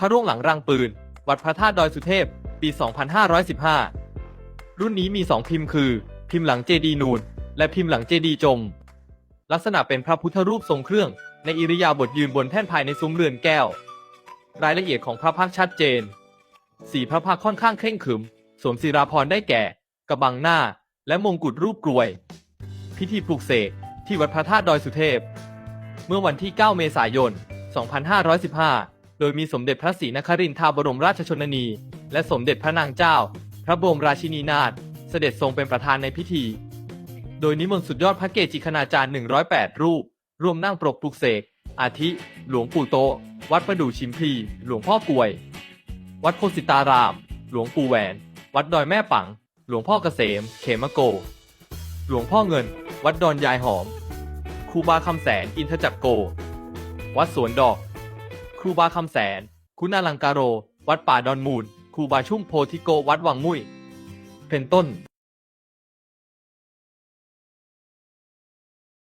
พระร่วงหลังรังปืน วัดพระธาตุดอยสุเทพ ปี 2515 รุ่นนี้มี 2 พิมพ์คือ พิมพ์หลังเจดีนูน และพิมพ์หลังเจดีจม ลักษณะเป็นพระพุทธรูปทรงเครื่อง ในอิริยาบถยืนบนแท่นภายในซุ้มเรือนแก้ว รายละเอียดของพระพักชัดเจน สีพระพักค่อนข้างเคร่งขรึม สวมศิราพรได้แก่ กระบังหน้า และมงกุฎรูปกรวย พิธีปลุกเสกที่วัดพระธาตุดอยสุเทพ เมื่อวันที่ 9 เมษายน 2515 โดยมีสมเด็จพระศรีนครินทราบรมราชชนนี และสมเด็จพระนางเจ้า พระบรมราชินีนาถเสด็จทรงเป็นประธานในพิธี โดยนิมนต์สุดยอดพระเกจิคณาจารย์ 108 รูปรวมนั่งปรกปลุกเสก อาทิ หลวงปู่โต วัดประดู่ชิมพี หลวงพ่อกลวย วัดโคสิตาราม หลวงปู่แหวน วัดดอยแม่ปัง หลวงพ่อเกษม เขมโก หลวงพ่อเงิน วัดดอนยายหอม ครูบาคำแสน อินทจักโก วัดสวนดอก ครูบาคำแสน คุณาลังการโร วัดป่าดอนมูล ครูบาชุ่มโพธิโกวัดวังมุ้ยเป็นต้น